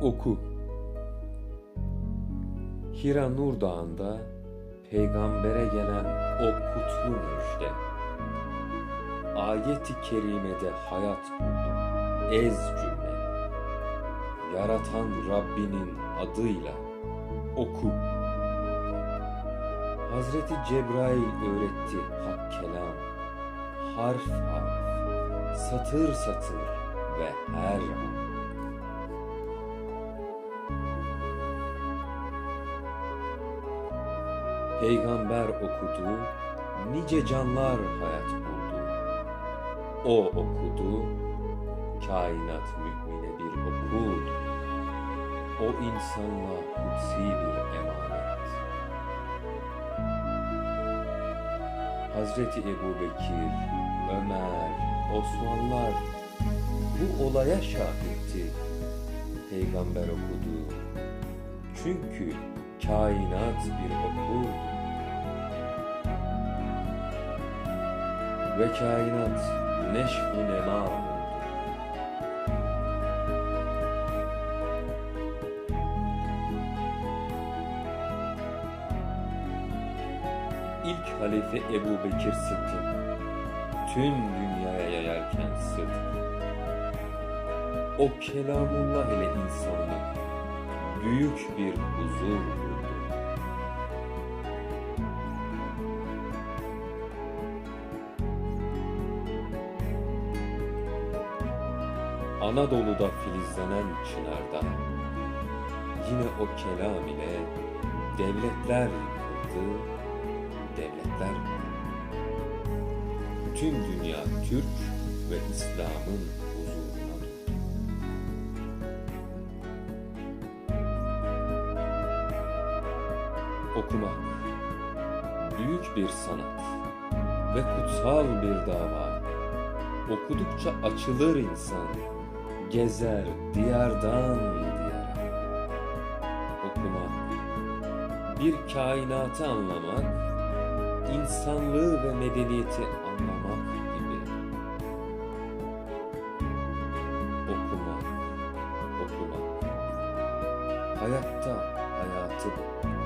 Oku. Hira Nur Dağı'nda peygambere gelen o kutlu müjde. Ayeti kerimede hayat buldu. Ez cümle. Yaratan Rabbinin adıyla oku. Hazreti Cebrail öğretti hak kelam. Harf harf, satır satır ve her an. Peygamber okudu, nice canlar hayat buldu. O okudu, kainat mümine bir okuldu. O insanla kutsi bir emanet. Hazreti Ebu Bekir, Ömer, Osmanlılar bu olaya şahitti. Peygamber okudu. Çünkü kainat bir okuldu. Ve kainat neşv nema. İlk halife Ebu Bekir Sıddık tüm dünyaya yayarken sıdk. O kelamullah ile insanlık büyük bir huzur Anadolu'da filizlenen çınarda yine o kelam ile devletler yıkıldı, devletler Tüm dünya Türk ve İslam'ın huzuruna döndü. Okumak büyük bir sanat ve kutsal bir dava. Okudukça açılır insan, gezer diyardan diyara. Okumak, bir kainatı anlamak, insanlığı ve medeniyeti anlamak gibi. Okumak, okumak. Hayatta hayatı bul.